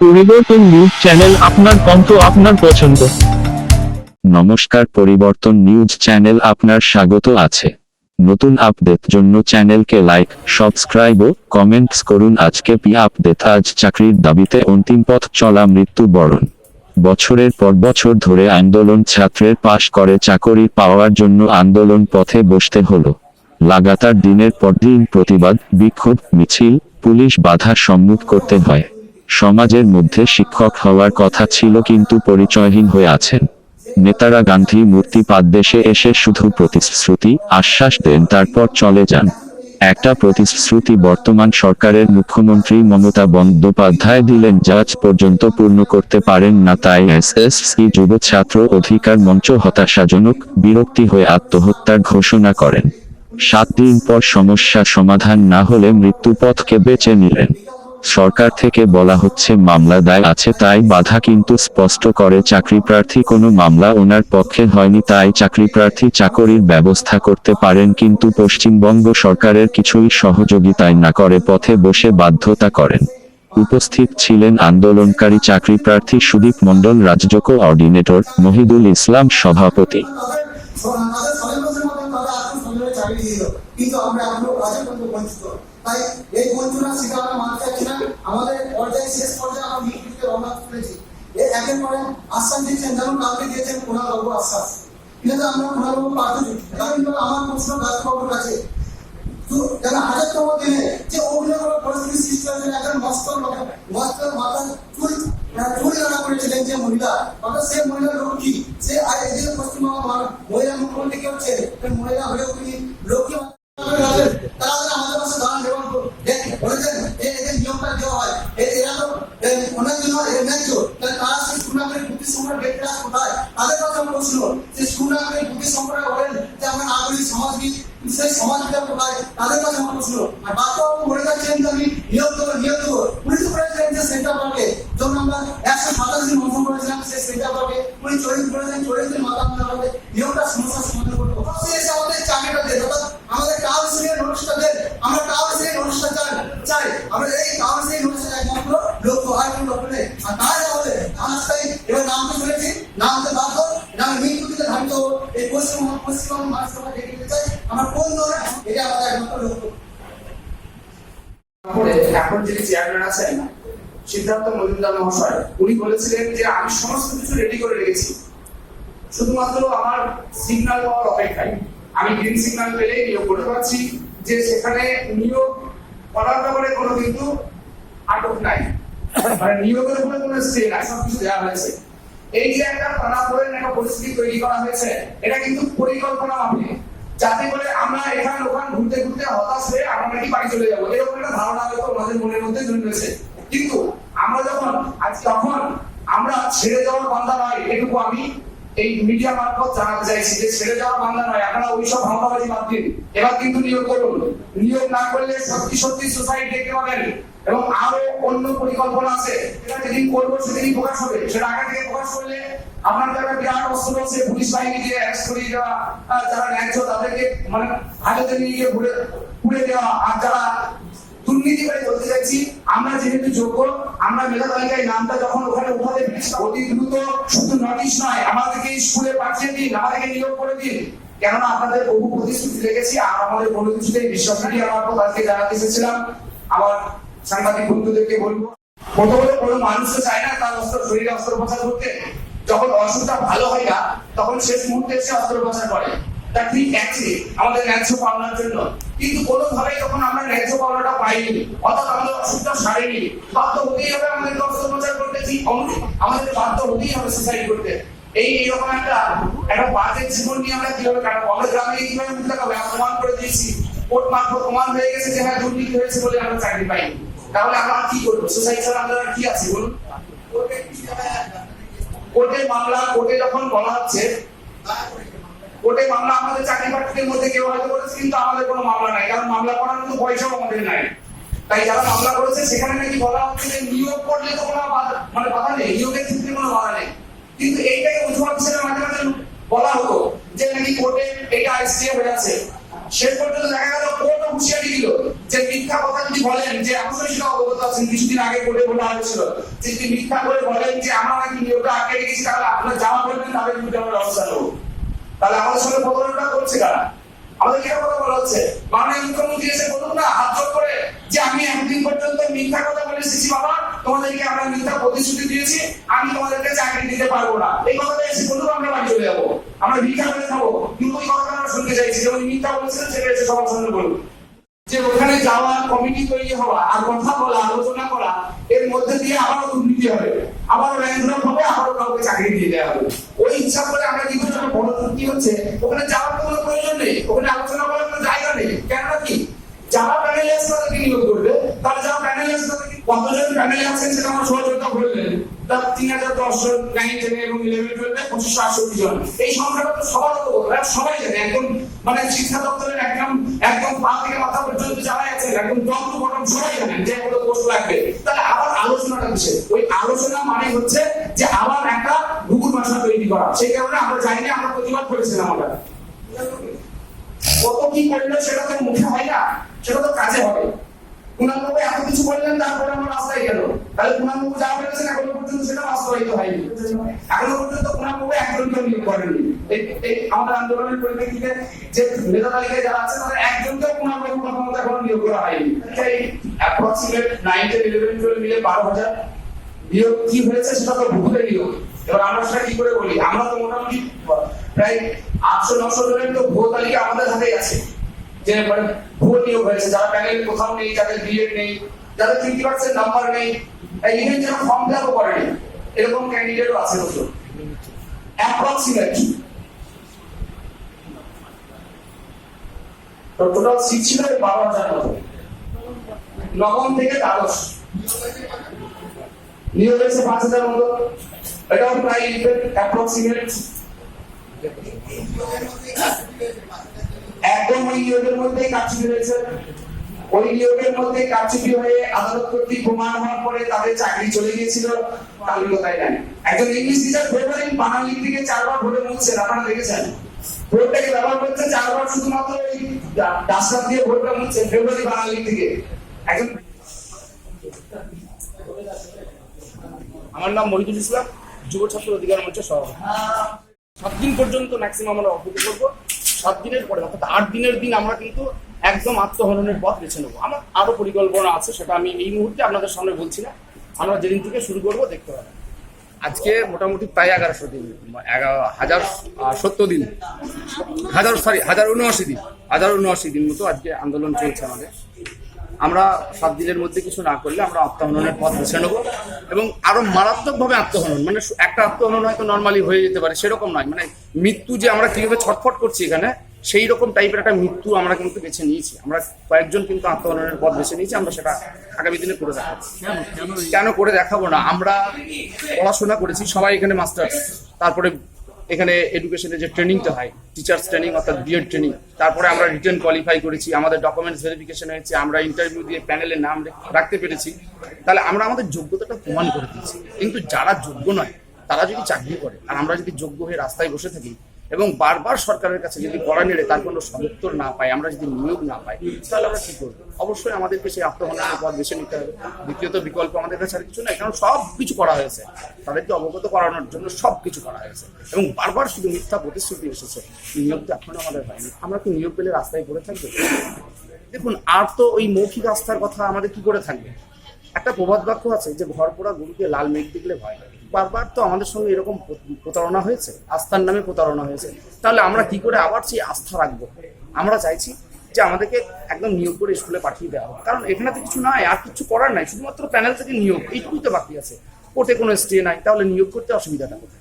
পরিবর্তন news channel আপনার কণ্ঠ আপনার পছন্দ। নমস্কার, পরিবর্তন নিউজ চ্যানেল আপনার স্বাগত আছে। নতুন আপডেট জন্য চ্যানেলকে লাইক, সাবস্ক্রাইব ও কমেন্টস করুন। আজকে পি আপডেট? আজ চাকরির দাবিতে অন্তিম পথ চলা মৃত্যু বরণ বছরের পর বছর ধরে আন্দোলন ছাত্রের পাশ করে চাকরি পাওয়ার জন্য আন্দোলন পথে বসতে হলো। লাগাতার দিনের পর দিন প্রতিবাদ, বিক্ষোভ, মিছিল, পুলিশ বাধার সম্মুখ করতে হয়। সমাজের মধ্যে শিক্ষক হওয়ার কথা ছিল কিন্তু পরিচয়হীন হয়ে আছেন। নেতারা গান্ধী মূর্তি পাদদেশে এসে শুধু প্রতিশ্রুতি, আশ্বাস দেন, তারপর চলে যান। একটা প্রতিশ্রুতি বর্তমান সরকারের মুখ্যমন্ত্রী মমতা বন্দ্যোপাধ্যায় দিলেন, যা পর্যন্ত পূর্ণ করতে পারেন না, তাই এস এসএসসি যুব ছাত্র অধিকার মঞ্চ হতাশাজনক, বিরক্তি হয়ে আত্মহত্যার ঘোষণা করেন। সাত দিন পর সমস্যা সমাধান না হলে মৃত্যুপথকে বেছে নিলেন। সরকার থেকে বলা হচ্ছে মামলা দায় আছে, তাই বাধা কিন্তু স্পষ্ট করে চাকরি প্রার্থী কোনো মামলা ওনার পক্ষে হয়নি, তাই চাকরি প্রার্থী চাকরির ব্যবস্থা করতে পারেন কিন্তু পশ্চিমবঙ্গ সরকারের কিছুই সহযোগিতায় না করে পথে বসে বাধ্যতা করেন। উপস্থিত ছিলেন আন্দোলনকারী চাকরি প্রার্থী সুদীপ মণ্ডল রাজ্য কোঅর্ডিনেটর মহিদুল ইসলাম, সভাপতি। কিন্তু আমরা বঞ্চিত। তাই এই বঞ্চনা আমাদের পর্যায়ে শেষ পর্যায়ে আমরা নিয়োগকে রওনা করেছি এর একের পরে আশ্বাস দিচ্ছেন যেমন কালকে দিয়েছেন কুণালবাবু আশ্বাস। কিন্তু আমরা কুণালবাবু পার্থ কিন্তু আমার প্রশ্ন গাছবাবুর কাছে। তো যেন হাজারতম দিনে যে অগ্নিকর পরিস্থিতি সৃষ্টি হয়েছিল একজন মস্তর মস্তর মাথা চুল চুল রান্না করেছিলেন যে মহিলা। অর্থাৎ সেই মহিলার লোক কি? সে পশ্চিমবঙ্গ মহিলা মুখ্যমন্ত্রী কে হচ্ছে মহিলা হয়েও তিনি সুনামের বুদ্ধি কোথায়? তাদের কাছে প্রশ্ন যে সুনামের বুদ্ধি সম্পর্কে বলেন যে আমরা নাগরিক সমাজবিদ সেই সমাজবিদটা কোথায়? তাদের কথা প্রশ্ন আর বাচ্চাবাবু বলে যাচ্ছেন যে আমি নিয়োগ দেবো উনি তো বলেছিলেন যে সেন্টার পাবে যখন আমরা একশো সাতাশ দিন মন্থন করেছিলাম, সেই সেন্টার পাবে উনি চল্লিশ বলেছেন চল্লিশ দিন মাথা আমরা কোন এটা আমাদের একমাত্র লক্ষ্য এখন যিনি চেয়ারম্যান আছেন, সিদ্ধার্থ মজুমদার মহাশয়, উনি বলেছিলেন যে আমি সমস্ত কিছু রেডি করে রেখেছি। শুধুমাত্র আমার পাওয়ার অপেক্ষায়। আমি গ্রিন নিয়োগ করতে পারছি। যে সেখানে নিয়োগ করার ব্যাপারে কোনো কিন্তু আটক নাই। মানে নিয়োগের উপরে কোনো স্টে দেওয়া হয়েছে। এই যে একটা টানাপোড়েন একটা পরিস্থিতি তৈরি করা হয়েছে, এটা কিন্তু পরিকল্পনা মাফিক যাতে করে আমরা এখানে ওখানে ঘুরতে ঘুরতে হতাশ হয়ে আমরা নাকি বাড়ি চলে যাব। এরকম একটা ধারণা হয়তো আমাদের মনের মধ্যে জন্মেছে কিন্তু আমরা যখন, আজ তখন আমরা ছেড়ে যাওয়ার বান্ধা নয়, এটুকু আমি এই মিডিয়া মারফত জানাতে চাইছি যে ছেড়ে যাওয়ার বান্ধা নয়, আপনারা ওইসব ভাঙাবাজি বাদ দিন। এবার কিন্তু নিয়োগ করুন। নিয়োগ না করলে সত্যি সত্যি সোসাইটি দেখতে পাবেন? এবং আরও অন্য পরিকল্পনা আছে। এটা যেদিন করব, সেদিনই প্রকাশ হবে। সেটা আগে থেকে প্রকাশ করলে আপনার যারা বিরাট অস্ত্র আছে, পুলিশ বাহিনী দিয়ে যারা তাদেরকে মানে নিয়ে গিয়ে ঘুরে ঘুরে দেওয়া। আর যারা বলতে চাইছি, আমরা যেহেতু যোগ্য, আমরা মেধা তালিকায় নামটা যখন ওখানে উঠাতে অতি দ্রুত শুধু নোটিশ নয়, আমাদেরকে স্কুলে পাঠিয়ে দিন, আমাদেরকে নিয়োগ করে দিন। কেননা আপনাদের বহু প্রতিশ্রুতি রেখেছি, আর আমাদের কোনো কিছুতেই বিশ্বাস মিডিয়া মারফত আজকে জানাতে এসেছিলাম। আমার সাংবাদিক বন্ধুদেরকে বলব প্রথমত কোনো মানুষ তো চায় না তার অস্ত্র শরীরে অস্ত্রোপচার করতে। যখন অসুখটা ভালো হয় না, তখন শেষ মুহূর্তে এসে অস্ত্রোপচার করে। তা ঠিক আছে আমাদের ন্যায্য পাওনার জন্য। কিন্তু কোনোভাবে যখন আমরা ন্যায্য পাওনাটা পাইনি, অর্থাৎ আমাদের অসুখটা সারেনি। বাধ্য হতেই হবে আমাদেরকে অস্ত্রোপচার করতে, ঠিক আমাদের বাধ্য হতেই হবে সুসাইড করতে। এই এরকম একটা একটা বাজে জীবন নিয়ে আমরা কীভাবে কাটাবো? আমরা গ্রামে দেখাবো আমরা প্রমাণ করে দিয়েছি। কোর্ট মারফত প্রমাণ হয়ে গেছে যে হ্যাঁ দুর্নীতি হয়েছে বলে আমরা চাকরি পাইনি। তাহলে আমরা কি করব? সোসাইটি আমাদের কি আছে বলুন? কোর্টে মামলা, কোর্টে যখন বলা হচ্ছে, কোর্টে মামলা আমাদের চাকরি প্রার্থীদের মধ্যে কেউ হয়তো করেছে কিন্তু আমাদের কোনো মামলা নাই। কারণ মামলা করার পয়সাও আমাদের নাই। তাই যারা মামলা করেছে, সেখানে নাকি বলা হচ্ছে যে নিয়োগ করলে তো কোনো মানে বাধা নেই, নিয়োগের ক্ষেত্রে কোনো বাধা নেই। কিন্তু এইটাকে অজুহাত হিসেবে মাঝে মাঝে বলা হতো যে নাকি কোর্টে এটা হয়ে আছে। শেষ পর্যন্ত দেখা গেল কোর্ট হুঁশিয়ারি দিল যে মিথ্যা কথা যদি বলেন যে অবশ্যই সেটা অবগত আছেন, কিছুদিন আগে কোর্টে বলা হয়েছিল যে যদি মিথ্যা করে বলেন যে আমরা নাকি নিয়োগটা আটকে রেখেছি, তাহলে আপনারা জামা পড়বেন তাদের বিরুদ্ধে আমরা ব্যবস্থা নেব। তাহলে আমাদের সঙ্গে প্রতারণা করছে কারা? আমাদের কেন কথা বলা হচ্ছে? মাননীয় মুখ্যমন্ত্রী এসে বলুন না, হাত জোর করে যে আমি এতদিন পর্যন্ত মিথ্যা কথা বলে এসেছি, বাবা, তোমাদেরকে আমরা মিথ্যা প্রতিশ্রুতি দিয়েছি, আমি তোমাদেরকে চাকরি দিতে পারব না। এই কথাটা এসে বলুন, আমরা বাড়ি চলে যাব। আমরা ভিক্ষা করে খাব। কিন্তু ওই কথাটা আমরা শুনতে চাইছি যে উনি মিথ্যা বলেছিলেন, সেটা এসে সবার সামনে বলুন। যে ওখানে যাওয়া কমিটি তৈরি হওয়া, আর কথা বলা, আলোচনা করা, এর মধ্যে দিয়ে আবারও দুর্নীতি হবে। আবারও র্যাঙ্ক হবে, আবারও কাউকে চাকরি দিয়ে দেওয়া হবে। ওই হিসাব করে আমরা কি করছি? বড় ত্রুটি হচ্ছে। ওখানে যাওয়ার কোনো প্রয়োজন নেই। ওখানে আলোচনা করার কোনো জায়গা নেই। কেননা কি? যারা প্যানেলে আছে তাদেরকে নিয়োগ করবে। তারা যারা প্যানেলে আছে তাদেরকে কতজন প্যানেলে আছেন সেটা আমরা সহযোগিতা করলেন তার তিন হাজার দশ জন নাইন টেনে এবং ইলেভেন টুয়েলভে পঁচিশশো আটষট্টি জন। এই সংখ্যাটা তো সবার সবাই জানে। একদম মানে শিক্ষা দপ্তরের একদম একদম পা থেকে মাথা পর্যন্ত যারা আছেন একদম টু বটম সবাই জানেন যে কত পোস্ট লাগবে। তাহলে আবার আলোচনাটা কিসে ওই আলোচনা মানে হচ্ছে যে আবার একটা গুগল ভাষা তৈরি করা। সেই কারণে আমরা জানি না আমরা প্রতিবাদ করেছিলাম আমরা। কত কি করল সেটা তো মুখে হয় না, সেটা তো কাজে হবে। কুণালবাবু এত কিছু বললেন তারপরে আমার রাস্তায় গেল তাহলে কুণালবাবু যা বলেছেন এখনও পর্যন্ত সেটা বাস্তবায়িত হয়নি। এখনও পর্যন্ত কুণালবাবু একজনকে নিয়োগ এই এই আমাদের আন্দোলনের পরিপ্রেক্ষিতে যে নেতা তালিকায় যারা আছে, তাদের একজনকেও কুণালবাবু প্রথমত এখনও নিয়োগ করা হয়নি। সেই approximate nine ten eleven twelve মিলে বারো হাজার নিয়োগ কি হয়েছে সেটা তো ভুলে নিয়োগ এবার আমরা সেটা কি করে বলি? আমরা তো মোটামুটি প্রায় আটশো, নশো জনের তো ভুয়ো তালিকা আমাদের হাতেই আছে। যে মানে ভুয়ো নিয়োগ হয়েছে। যারা প্যানেলে কোথাও নেই, যাদের বিএড নেই যাদের ফিফটি পার্সেন্ট নাম্বার নেই ইভেন যারা ফর্ম ফিল আপও করেনি। এরকম ক্যান্ডিডেটও আছে বছর অ্যাপ্রক্সিমেট টোটাল সিট ছিল বারো হাজার মতো। নবম থেকে দ্বাদশ। নিয়োগ হয়েছে পাঁচ হাজার মতো। এটাও প্রায় অ্যাপ্রক্সিমেট একদম ওই নিয়োগের মধ্যেই কারচুপি হয়েছে। ওই নিয়োগের মধ্যে কারচুপি হয়ে আদালত কর্তৃক প্রমাণ হওয়ার পরে তাদের চাকরি চলে গিয়েছিল তালিকায় নাই একজন ইংলিশ টিচার ফেব্রুয়ারি বাঙালি থেকে চারবার ভোটে মুছছেন আপনারা দেখেছেন? ভোটটাকে ব্যবহার করছে চারবার শুধুমাত্র ওই ডাস্টার দিয়ে ভোটটা মুছছেন ফেব্রুয়ারি বাঙালি থেকে একজন আমার নাম মহিদুল ইসলাম, যুব ছাত্র অধিকার মঞ্চের সভাপতি। সাত দিন পর্যন্ত ম্যাক্সিমাম আমরা অপেক্ষা করব। সাত দিনের পরে, অর্থাৎ আট দিনের দিন আমরা কিন্তু একদম আত্মহননের পথ বেছে নেব। আমার আরও পরিকল্পনা আছে, সেটা আমি এই মুহূর্তে আপনাদের সামনে বলছি না। আমরা যেদিন থেকে শুরু করব, দেখতে পাবেন আজকে মোটামুটি প্রায় এগারোশো দিন এগারো হাজার সত্তর দিন। হাজার সরি হাজার উনআশি দিন। হাজার উনআশি দিন মতো আজকে আন্দোলন চলছে আমাদের। আমরা সাত দিনের মধ্যে কিছু না করলে আমরা আত্মহননের পথ বেছে নেব এবং আরও মারাত্মকভাবে আত্মহনন। মানে একটা আত্মহনন হয়তো নর্মালি হয়ে যেতে পারে, সেরকম নয়। মানে মৃত্যু যে আমরা কীভাবে ছটফট করছি এখানে সেই রকম টাইপের একটা মৃত্যু আমরা কিন্তু বেছে নিয়েছি। আমরা কয়েকজন কিন্তু আত্মহননের পথ বেছে নিয়েছি, আমরা সেটা আগামী দিনে করে দেখাবো। কেন করে দেখাবো না? আমরা পড়াশোনা করেছি, সবাই এখানে মাস্টার্স তারপরে এখানে এডুকেশনে যে ট্রেনিংটা হয় টিচার্স ট্রেনিং অর্থাৎ বিএড ট্রেনিং তারপরে আমরা রিটার্ন কোয়ালিফাই করেছি, আমাদের ডকুমেন্টস ভেরিফিকেশন হয়েছে, আমরা ইন্টারভিউ দিয়ে প্যানেলে নাম রেখ- রাখতে পেরেছি। তাহলে আমরা আমাদের যোগ্যতাটা প্রমাণ করে দিয়েছি। কিন্তু যারা যোগ্য নয়, তারা যদি চাকরি করে, আর আমরা যদি যোগ্য হয়ে রাস্তায় বসে থাকি এবং বারবার সরকারের কাছে যদি কড়া নেড়ে তার কোনো সদুত্তর না পাই আমরা যদি নিয়োগ না পাই, তাহলে আমরা কি করব? অবশ্যই আমাদেরকে সেই আত্মহননের পথ বেছে নিতে হবে। দ্বিতীয়ত, বিকল্প আমাদের কাছে আর কিছু নাই, কারণ সব কিছু করা হয়েছে। তাদেরকে অবগত করানোর জন্য সব কিছু করা হয়েছে। এবং বারবার শুধু মিথ্যা প্রতিশ্রুতি এসেছে নিয়োগ তো এখনও আমাদের হয়নি। আমরা কি নিয়োগ পেলে রাস্তায় পড়ে থাকব? দেখুন, আর তো ওই মৌখিক আস্থার কথা আমাদের কি করে থাকবে? একটা প্রবাদ বাক্য আছে যে, ঘর পোড়া গরুকে লাল মেঘ দেখলে ভয় লাগে। বারবার তো আমাদের সঙ্গে এরকম প্রতারণা হয়েছে? আস্থার নামে প্রতারণা হয়েছে। তাহলে আমরা কি করে আবার সেই আস্থা রাখব? আমরা চাইছি যে আমাদেরকে একদম নিয়োগ করে স্কুলে পাঠিয়ে দেওয়া হোক। কারণ এখানে তো কিছু নাই, আর কিছু করার নাই। শুধুমাত্র প্যানেল থেকে নিয়োগ, এইটুকুই তো বাকি আছে। কোর্টে কোনো স্টে নাই, তাহলে নিয়োগ করতে অসুবিধাটা কোথায়?